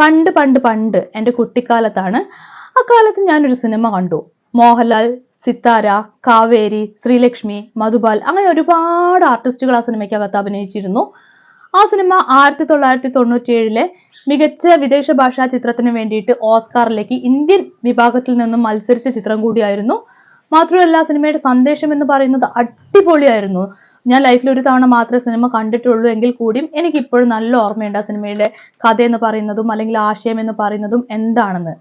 പണ്ട് പണ്ട് പണ്ട് എന്റെ കുട്ടിക്കാലത്താണ്. അക്കാലത്ത് ഞാനൊരു സിനിമ കണ്ടു. മോഹൻലാൽ സിത്താര കാവേരി ശ്രീലക്ഷ്മി മധുപാൽ അങ്ങനെ ഒരുപാട് ആർട്ടിസ്റ്റുകൾ ആ സിനിമയ്ക്കകത്ത് അഭിനയിച്ചിരുന്നു. ആ സിനിമ ആയിരത്തി തൊള്ളായിരത്തി തൊണ്ണൂറ്റി ഏഴിലെ മികച്ച വിദേശ ഭാഷാ ചിത്രത്തിന് വേണ്ടിയിട്ട് ഓസ്കാറിലേക്ക് ഇന്ത്യൻ വിഭാഗത്തിൽ നിന്നും മത്സരിച്ച ചിത്രം കൂടിയായിരുന്നു. മാത്രമല്ല സിനിമയുടെ സന്ദേശം എന്ന് പറയുന്നത് അടിപൊളിയായിരുന്നു. ഞാൻ ലൈഫിൽ ഒരു തവണ മാത്രമേ സിനിമ കണ്ടിട്ടുള്ളൂ എങ്കിൽ കൂടിയും എനിക്ക് ഇപ്പോഴും നല്ല ഓർമ്മയുണ്ട് ആ സിനിമയിലെ കഥ എന്ന് പറയുന്നതും അല്ലെങ്കിൽ ആശയം എന്ന് പറയുന്നതും എന്താണെന്ന്.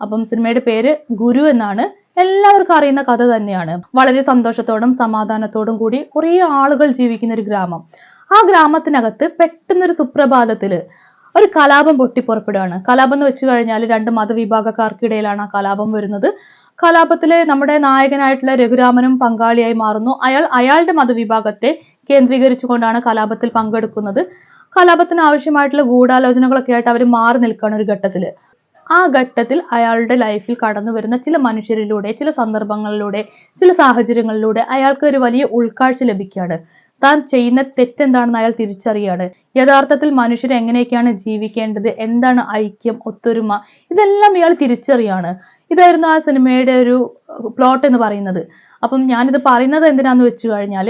അപ്പം സിനിമയുടെ പേര് ഗുരു എന്നാണ്. എല്ലാവർക്കും അറിയുന്ന കഥ തന്നെയാണ്. വളരെ സന്തോഷത്തോടും സമാധാനത്തോടും കൂടി കുറേ ആളുകൾ ജീവിക്കുന്ന ഒരു ഗ്രാമം. ആ ഗ്രാമത്തിനകത്ത് പെട്ടെന്നൊരു സുപ്രഭാതത്തിൽ ഒരു കലാപം പൊട്ടിപ്പുറപ്പെടുകയാണ്. കലാപം എന്ന് വെച്ച് കഴിഞ്ഞാൽ രണ്ട് മതവിഭാഗക്കാർക്കിടയിലാണ് ആ കലാപം വരുന്നത്. കലാപത്തിലെ നമ്മുടെ നായകനായിട്ടുള്ള രഘുരാമനും പങ്കാളിയായി മാറുന്നു. അയാൾ അയാളുടെ മതവിഭാഗത്തെ കേന്ദ്രീകരിച്ചുകൊണ്ടാണ് കലാപത്തിൽ പങ്കെടുക്കുന്നത്. കലാപത്തിന് ആവശ്യമായിട്ടുള്ള ഗൂഢാലോചനകളൊക്കെ ആയിട്ട് അവർ മാറി നിൽക്കുകയാണ് ഒരു ഘട്ടത്തിൽ ആ ഘട്ടത്തിൽ അയാളുടെ ലൈഫിൽ കടന്നു വരുന്ന ചില മനുഷ്യരിലൂടെ ചില സന്ദർഭങ്ങളിലൂടെ ചില സാഹചര്യങ്ങളിലൂടെ അയാൾക്ക് ഒരു വലിയ ഉൾക്കാഴ്ച ലഭിക്കുകയാണ്. താൻ ചെയ്യുന്ന തെറ്റെന്താണെന്ന് അയാൾ തിരിച്ചറിയാണ്. യഥാർത്ഥത്തിൽ മനുഷ്യർ എങ്ങനെയൊക്കെയാണ് ജീവിക്കേണ്ടത്? എന്താണ് ഐക്യം ഒത്തൊരുമ? ഇതെല്ലാം ഇയാൾ തിരിച്ചറിയാണ്. ഇതായിരുന്നു ആ സിനിമയുടെ ഒരു പ്ലോട്ട് എന്ന് പറയുന്നത്. അപ്പം ഞാനിത് പറയുന്നത് എന്തിനാന്ന് വെച്ചു കഴിഞ്ഞാൽ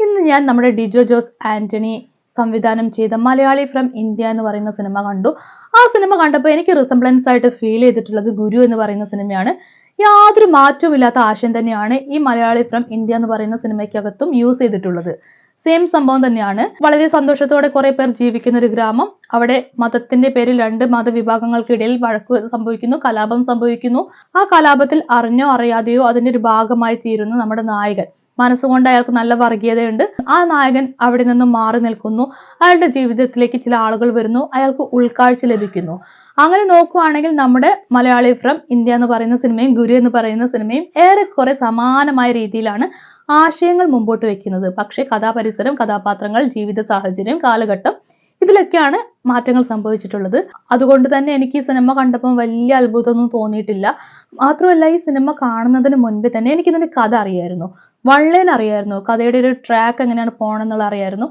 ഇന്ന് ഞാൻ നമ്മുടെ ഡിജോ ജോസ് ആന്റണി സംവിധാനം ചെയ്ത മലയാളി ഫ്രം ഇന്ത്യ എന്ന് പറയുന്ന സിനിമ കണ്ടു. ആ സിനിമ കണ്ടപ്പോൾ എനിക്ക് റിസംബ്ലൻസ് ആയിട്ട് ഫീൽ ചെയ്തിട്ടുള്ളത് ഗുരു എന്ന് പറയുന്ന സിനിമയാണ്. യാതൊരു മാറ്റവുമില്ലാത്ത ആശയം തന്നെയാണ് ഈ മലയാളി ഫ്രം ഇന്ത്യ എന്ന് പറയുന്ന സിനിമയ്ക്കകത്തും യൂസ് ചെയ്തിട്ടുള്ളത്. സെയിം സംഭവം തന്നെയാണ്. വളരെ സന്തോഷത്തോടെ കുറെ പേർ ജീവിക്കുന്ന ഒരു ഗ്രാമം. അവിടെ മതത്തിന്റെ പേരിൽ രണ്ട് മതവിഭാഗങ്ങൾക്കിടയിൽ വഴക്ക് സംഭവിക്കുന്നു കലാപം സംഭവിക്കുന്നു. ആ കലാപത്തിൽ അറിഞ്ഞോ അറിയാതെയോ അതിന്റെ ഒരു ഭാഗമായി തീരുന്നു നമ്മുടെ നായകൻ. മനസ്സുകൊണ്ട് അയാൾക്ക് നല്ല വർഗീയതയുണ്ട്. ആ നായകൻ അവിടെ നിന്ന് മാറി നിൽക്കുന്നു. അയാളുടെ ജീവിതത്തിലേക്ക് ചില ആളുകൾ വരുന്നു. അയാൾക്ക് ഉൾക്കാഴ്ച ലഭിക്കുന്നു. അങ്ങനെ നോക്കുവാണെങ്കിൽ നമ്മുടെ മലയാളി ഫ്രം ഇന്ത്യ എന്ന് പറയുന്ന സിനിമയും ഗുരു എന്ന് പറയുന്ന സിനിമയും ഏറെക്കുറെ സമാനമായ രീതിയിലാണ് ആശയങ്ങൾ മുമ്പോട്ട് വെക്കുന്നത്. പക്ഷേ കഥാപരിസരം കഥാപാത്രങ്ങൾ ജീവിത സാഹചര്യം കാലഘട്ടം ഇതിലൊക്കെയാണ് മാറ്റങ്ങൾ സംഭവിച്ചിട്ടുള്ളത്. അതുകൊണ്ട് തന്നെ എനിക്ക് ഈ സിനിമ കണ്ടപ്പോൾ വലിയ അത്ഭുതമൊന്നും തോന്നിയിട്ടില്ല. മാത്രമല്ല ഈ സിനിമ കാണുന്നതിന് മുൻപ് തന്നെ എനിക്കിതിന്റെ കഥ അറിയായിരുന്നു. വള്ളേൻ അറിയായിരുന്നു. കഥയുടെ ഒരു ട്രാക്ക് എങ്ങനെയാണ് പോകണമെന്നുള്ള അറിയായിരുന്നു.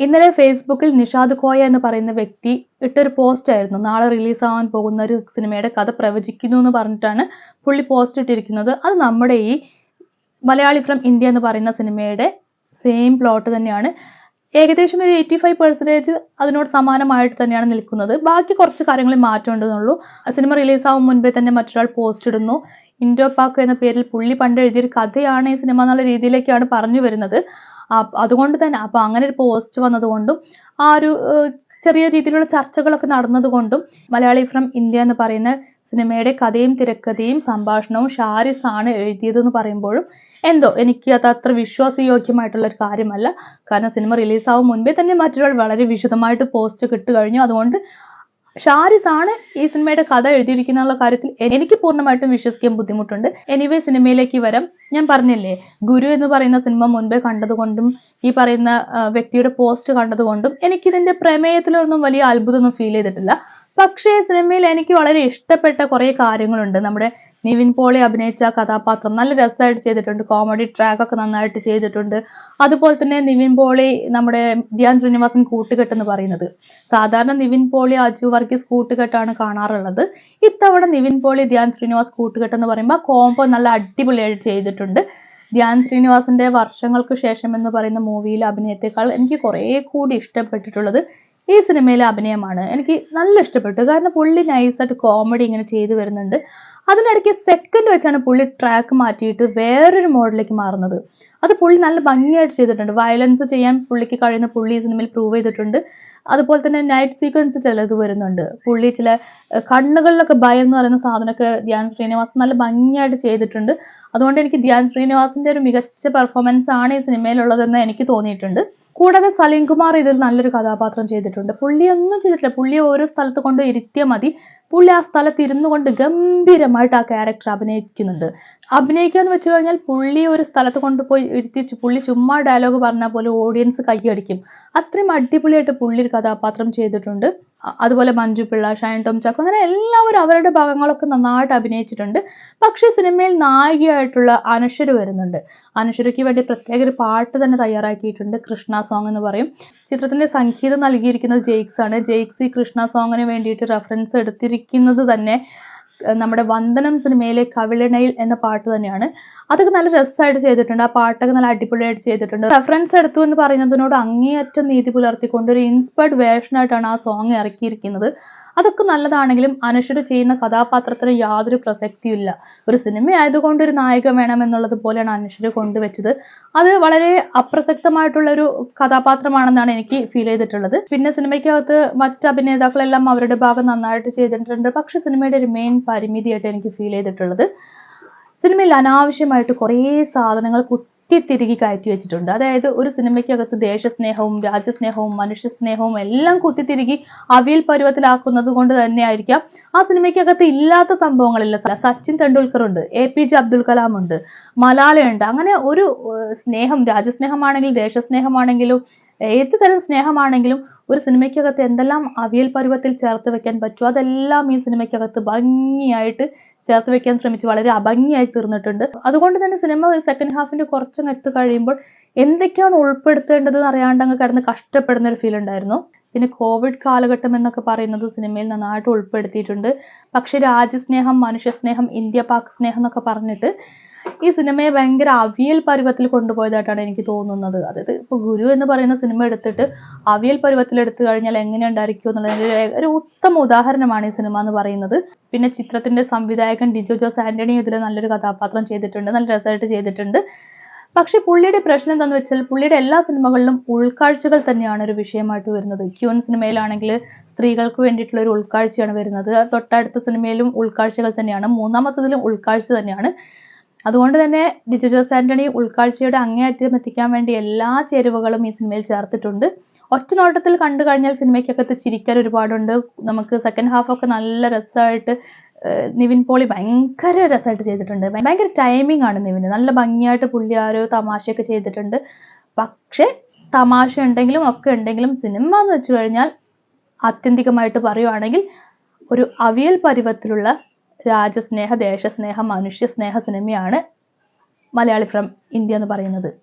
ഇന്നലെ ഫേസ്ബുക്കിൽ നിഷാദ് കോയ എന്ന് പറയുന്ന വ്യക്തി ഇട്ടൊരു പോസ്റ്റ് ആയിരുന്നു. നാളെ റിലീസ് ആവാൻ പോകുന്ന ഒരു സിനിമയുടെ കഥ പ്രവചിക്കുന്നു എന്ന് പറഞ്ഞിട്ടാണ് പുള്ളി പോസ്റ്റ് ഇട്ടിരിക്കുന്നത്. അത് നമ്മുടെ ഈ മലയാളി ഫ്രം ഇന്ത്യ എന്ന് പറയുന്ന സിനിമയുടെ സെയിം പ്ലോട്ട് തന്നെയാണ്. ഏകദേശം ഒരു എയ്റ്റി ഫൈവ് പെർസെന്റേജ് അതിനോട് സമാനമായിട്ട് തന്നെയാണ് നിൽക്കുന്നത്. ബാക്കി കുറച്ച് കാര്യങ്ങൾ മാറ്റം ഉണ്ടെന്നുള്ളൂ. സിനിമ റിലീസ് ആകും മുൻപേ തന്നെ മറ്റൊരാൾ പോസ്റ്റ് ഇടുന്നു. ഇൻഡോ പാക്ക് എന്ന പേരിൽ പുള്ളി പണ്ട് എഴുതിയൊരു കഥയാണ് ഈ സിനിമ എന്നുള്ള രീതിയിലേക്കാണ് പറഞ്ഞു വരുന്നത്. അതുകൊണ്ട് തന്നെ അപ്പൊ അങ്ങനെ ഒരു പോസ്റ്റ് വന്നതുകൊണ്ടും ആ ഒരു ചെറിയ രീതിയിലുള്ള ചർച്ചകളൊക്കെ നടന്നതുകൊണ്ടും മലയാളി ഫ്രം ഇന്ത്യ എന്ന് പറയുന്ന സിനിമയുടെ കഥയും തിരക്കഥയും സംഭാഷണവും ഷാരിസ് ആണ് എഴുതിയതെന്ന് പറയുമ്പോഴും എന്തോ എനിക്ക് അത് അത്ര വിശ്വാസയോഗ്യമായിട്ടുള്ള ഒരു കാര്യമല്ല. കാരണം സിനിമ റിലീസാവും മുൻപേ തന്നെ മറ്റൊരാൾ വളരെ വിശദമായിട്ട് പോസ്റ്റ് കിട്ടു കഴിഞ്ഞു. അതുകൊണ്ട് ഷാരിസ് ആണ് ഈ സിനിമയുടെ കഥ എഴുതിയിരിക്കുന്ന കാര്യത്തിൽ എനിക്ക് പൂർണമായിട്ടും വിശ്വസിക്കാൻ ബുദ്ധിമുട്ടുണ്ട്. എനിവേ സിനിമയിലേക്ക് വരാം. ഞാൻ പറഞ്ഞില്ലേ ഗുരു എന്ന് പറയുന്ന സിനിമ മുൻപേ കണ്ടതുകൊണ്ടും ഈ പറയുന്ന വ്യക്തിയുടെ പോസ്റ്റ് കണ്ടതുകൊണ്ടും എനിക്കിതിന്റെ പ്രമേയത്തിലൊന്നും വലിയ അത്ഭുതമൊന്നും ഫീൽ ചെയ്തിട്ടില്ല. പക്ഷേ സിനിമയിൽ എനിക്ക് വളരെ ഇഷ്ടപ്പെട്ട കുറേ കാര്യങ്ങളുണ്ട്. നമ്മുടെ നിവിൻ പോളി അഭിനയിച്ച കഥാപാത്രം നല്ല രസമായിട്ട് ചെയ്തിട്ടുണ്ട്. കോമഡി ട്രാക്ക് ഒക്കെ നന്നായിട്ട് ചെയ്തിട്ടുണ്ട്. അതുപോലെ തന്നെ നിവിൻ പോളി നമ്മുടെ ധ്യാൻ ശ്രീനിവാസൻ കൂട്ടുകെട്ട് എന്ന് പറയുന്നത്. സാധാരണ നിവിൻ പോളി അജു വർഗീസ് കൂട്ടുകെട്ടാണ് കാണാറുള്ളത്. ഇത്തവണ നിവിൻ പോളി ധ്യാൻ ശ്രീനിവാസ് കൂട്ടുകെട്ട് എന്ന് പറയുമ്പോൾ കോംബോ നല്ല അടിപൊളിയായിട്ട് ചെയ്തിട്ടുണ്ട്. ധ്യാൻ ശ്രീനിവാസിന്റെ വർഷങ്ങൾക്ക് ശേഷം എന്ന് പറയുന്ന മൂവിയിലെ അഭിനയത്തെക്കാൾ എനിക്ക് കുറേ കൂടി ഇഷ്ടപ്പെട്ടിട്ടുള്ളത് ഈ സിനിമയിലെ അഭിനയമാണ്. എനിക്ക് നല്ല ഇഷ്ടപ്പെട്ടു. കാരണം പുള്ളി നൈസായിട്ട് കോമഡി ഇങ്ങനെ ചെയ്തു വരുന്നുണ്ട്. അതിനിടയ്ക്ക് സെക്കൻഡ് വെച്ചാണ് പുള്ളി ട്രാക്ക് മാറ്റിയിട്ട് വേറൊരു മോഡലിലേക്ക് മാറുന്നത്. അത് പുള്ളി നല്ല ഭംഗിയായിട്ട് ചെയ്തിട്ടുണ്ട്. വയലൻസ് ചെയ്യാൻ പുള്ളിക്ക് കഴിയുന്ന പുള്ളി ഈ സിനിമയിൽ പ്രൂവ് ചെയ്തിട്ടുണ്ട്. അതുപോലെ തന്നെ നൈറ്റ് സീക്വൻസ് ചിലത് വരുന്നുണ്ട്. പുള്ളി ചില കണ്ണുകളിലൊക്കെ ഭയം എന്ന് പറയുന്ന സാധനമൊക്കെ ധ്യാൻ ശ്രീനിവാസൻ നല്ല ഭംഗിയായിട്ട് ചെയ്തിട്ടുണ്ട്. അതുകൊണ്ട് എനിക്ക് ധ്യാൻ ശ്രീനിവാസിന്റെ ഒരു മികച്ച പെർഫോമൻസ് ആണ് ഈ സിനിമയിലുള്ളതെന്ന് എനിക്ക് തോന്നിയിട്ടുണ്ട്. കൂടാതെ സലീം കുമാർ ഇതിൽ നല്ലൊരു കഥാപാത്രം ചെയ്തിട്ടുണ്ട്. പുള്ളി ഒന്നും ചെയ്തിട്ടില്ല. പുള്ളിയെ ഓരോ സ്ഥലത്ത് കൊണ്ട് ഇരുത്തിയാൽ മതി. പുള്ളി ആ സ്ഥലത്ത് ഇരുന്നു കൊണ്ട് ഗംഭീരമായിട്ട് ആ ക്യാരക്ടർ അഭിനയിക്കുന്നുണ്ട്. അഭിനയിക്കുക എന്ന് വെച്ച് കഴിഞ്ഞാൽ പുള്ളി ഒരു സ്ഥലത്ത് കൊണ്ടുപോയി ഇരുത്തി പുള്ളി ചുമ്മാ ഡയലോഗ് പറഞ്ഞാൽ പോലും ഓഡിയൻസ് കൈയടിക്കും അത്രയും അടിപൊളിയായിട്ട് പുള്ളി ഒരു കഥാപാത്രം ചെയ്തിട്ടുണ്ട്. അതുപോലെ മഞ്ജു പിള്ള ഷൈൻ ടോം ചാക്കോ അങ്ങനെ എല്ലാവരും അവരുടെ ഭാഗങ്ങളൊക്കെ നന്നായിട്ട് അഭിനയിച്ചിട്ടുണ്ട്. പക്ഷേ സിനിമയിൽ നായികയായിട്ടുള്ള അനശ്വര വരുന്നുണ്ട്. അനശ്വരയ്ക്ക് വേണ്ടി പ്രത്യേക ഒരു പാട്ട് തന്നെ തയ്യാറാക്കിയിട്ടുണ്ട് കൃഷ്ണ സോങ് എന്ന് പറയും. ചിത്രത്തിന്റെ സംഗീതം നൽകിയിരിക്കുന്നത് ജെയ്ക്സ് ആണ് ജെയ്ക്സ് ഈ കൃഷ്ണ സോങ്ങിന് വേണ്ടിയിട്ട് റെഫറൻസ് എടുത്തിരിക്കുന്നത് തന്നെ നമ്മുടെ വന്ദനം സിനിമയിലെ കവിളിണയിൽ എന്ന പാട്ട് തന്നെയാണ്. അതൊക്കെ നല്ല രസമായിട്ട് ചെയ്തിട്ടുണ്ട്. ആ പാട്ടൊക്കെ നല്ല അടിപൊളിയായിട്ട് ചെയ്തിട്ടുണ്ട്. റെഫറൻസ് എടുത്തു എന്ന് പറയുന്നതിനോട് അങ്ങേയറ്റം നീതി പുലർത്തിക്കൊണ്ട് ഒരു ഇൻസ്പയർഡ് വേർഷനായിട്ടാണ് ആ സോങ് ഇറക്കിയിരിക്കുന്നത്. അതൊക്കെ നല്ലതാണെങ്കിലും അനശ്വര ചെയ്യുന്ന കഥാപാത്രത്തിന് യാതൊരു പ്രസക്തിയില്ല ഒരു സിനിമ ആയതുകൊണ്ട് ഒരു നായകൻ വേണം എന്നുള്ളത് പോലെയാണ് അനശ്വര കൊണ്ടുവച്ചത്. അത് വളരെ അപ്രസക്തമായിട്ടുള്ള ഒരു കഥാപാത്രമാണെന്നാണ് എനിക്ക് ഫീൽ ചെയ്തിട്ടുള്ളത്. പിന്നെ സിനിമയ്ക്കകത്ത് മറ്റ് അഭിനേതാക്കളെല്ലാം അവരുടെ ഭാഗം നന്നായിട്ട് ചെയ്തിട്ടുണ്ട്. പക്ഷെ സിനിമയുടെ ഒരു മെയിൻ പരിമിതിയായിട്ട് എനിക്ക് ഫീൽ ചെയ്തിട്ടുള്ളത് സിനിമയിൽ അനാവശ്യമായിട്ട് കുറേ സാധനങ്ങൾ കുത്തിത്തിരുകി കയറ്റി വെച്ചിട്ടുണ്ട്. അതായത് ഒരു സിനിമയ്ക്കകത്ത് ദേശസ്നേഹവും രാജ്യസ്നേഹവും മനുഷ്യസ്നേഹവും എല്ലാം കുത്തിത്തിരുകി അവിയൽ പരുവത്തിലാക്കുന്നത് കൊണ്ട് തന്നെയായിരിക്കാം. ആ സിനിമയ്ക്കകത്ത് ഇല്ലാത്ത സംഭവങ്ങളില്ല. സച്ചിൻ തെണ്ടുൽക്കർ ഉണ്ട് A P J Abdul Kalam ഉണ്ട് മലാലയുണ്ട് അങ്ങനെ ഒരു സ്നേഹം രാജ്യസ്നേഹമാണെങ്കിലും ദേശസ്നേഹമാണെങ്കിലും ഏത് തരം സ്നേഹമാണെങ്കിലും ഒരു സിനിമയ്ക്കകത്ത് എന്തെല്ലാം അവിയൽ പരുവത്തിൽ ചേർത്ത് വെക്കാൻ പറ്റുമോ അതെല്ലാം ഈ സിനിമയ്ക്കകത്ത് ഭംഗിയായിട്ട് ചേർത്ത് വെക്കാൻ ശ്രമിച്ച്. വളരെ അഭംഗിയായി തീർന്നിട്ടുണ്ട്. അതുകൊണ്ട് തന്നെ സിനിമ സെക്കൻഡ് ഹാഫിന്റെ കുറച്ചങ്ങ് എത്തു കഴിയുമ്പോൾ എന്തൊക്കെയാണ് ഉൾപ്പെടുത്തേണ്ടത് എന്ന് അറിയാണ്ട് അങ്ങ് കിടന്ന് കഷ്ടപ്പെടുന്ന ഒരു ഫീൽ ഉണ്ടായിരുന്നു. പിന്നെ കോവിഡ് കാലഘട്ടം എന്നൊക്കെ പറയുന്നത് സിനിമയിൽ നന്നായിട്ട് ഉൾപ്പെടുത്തിയിട്ടുണ്ട്. പക്ഷെ രാജ്യസ്നേഹം മനുഷ്യസ്നേഹം ഇന്ത്യ പാക് സ്നേഹം എന്നൊക്കെ പറഞ്ഞിട്ട് ഈ സിനിമയെ ഭയങ്കര അവിയൽ പരുവത്തിൽ കൊണ്ടുപോയതായിട്ടാണ് എനിക്ക് തോന്നുന്നത്. അതായത് ഇപ്പൊ ഗുരു എന്ന് പറയുന്ന സിനിമ എടുത്തിട്ട് അവിയൽ പരുവത്തിൽ എടുത്തു കഴിഞ്ഞാൽ എങ്ങനെ ഉണ്ടായിരിക്കും എന്നുള്ളതിന്റെ ഒരു- ഉത്തമ ഉദാഹരണമാണ് ഈ സിനിമ എന്ന് പറയുന്നത്. പിന്നെ ചിത്രത്തിന്റെ സംവിധായകൻ ഡിജോ ജോസ് ആന്റണി ഇതിൽ നല്ലൊരു കഥാപാത്രം ചെയ്തിട്ടുണ്ട് നല്ല രസമായിട്ട് ചെയ്തിട്ടുണ്ട്. പക്ഷേ പുള്ളിയുടെ പ്രശ്നം എന്താന്ന് വെച്ചാൽ പുള്ളിയുടെ എല്ലാ സിനിമകളിലും ഉൾക്കാഴ്ചകൾ തന്നെയാണ് ഒരു വിഷയമായിട്ട് വരുന്നത്. ക്യൂൻ സിനിമയിലാണെങ്കിൽ സ്ത്രീകൾക്ക് വേണ്ടിയിട്ടുള്ള ഒരു ഉൾക്കാഴ്ചയാണ് വരുന്നത്. തൊട്ടടുത്ത സിനിമയിലും ഉൾക്കാഴ്ചകൾ തന്നെയാണ്. മൂന്നാമത്തതിലും ഉൾക്കാഴ്ച തന്നെയാണ്. അതുകൊണ്ട് തന്നെ ഡിജോ ജോസ് ആന്റണി ഉൾക്കാഴ്ചയുടെ അങ്ങേയറ്റം എത്തിക്കാൻ വേണ്ടി എല്ലാ ചേരുവകളും ഈ സിനിമയിൽ ചേർത്തിട്ടുണ്ട്. ഒറ്റ നോട്ടത്തിൽ കണ്ടു കഴിഞ്ഞാൽ സിനിമയ്ക്കകത്ത് ചിരിക്കാൻ ഒരുപാടുണ്ട്. നമുക്ക് സെക്കൻഡ് ഹാഫ് ഒക്കെ നല്ല രസമായിട്ട് നിവിൻ പോളി ഭയങ്കര രസമായിട്ട് ചെയ്തിട്ടുണ്ട്. ഭയങ്കര ടൈമിംഗ് ആണ് നിവിന്. നല്ല ഭംഗിയായിട്ട് പുള്ളി ആരോ തമാശയൊക്കെ ചെയ്തിട്ടുണ്ട്. പക്ഷേ തമാശ ഉണ്ടെങ്കിലും ഒക്കെ ഉണ്ടെങ്കിലും സിനിമ എന്ന് വെച്ച് കഴിഞ്ഞാൽ ആത്യന്തികമായിട്ട് പറയുവാണെങ്കിൽ ഒരു അവിയൽ പരുവത്തിലുള്ള രാജസ്നേഹ ദേശസ്നേഹ മനുഷ്യസ്നേഹ സിനിമയാണ് മലയാളി ഫ്രം ഇന്ത്യ എന്ന് പറയുന്നത്.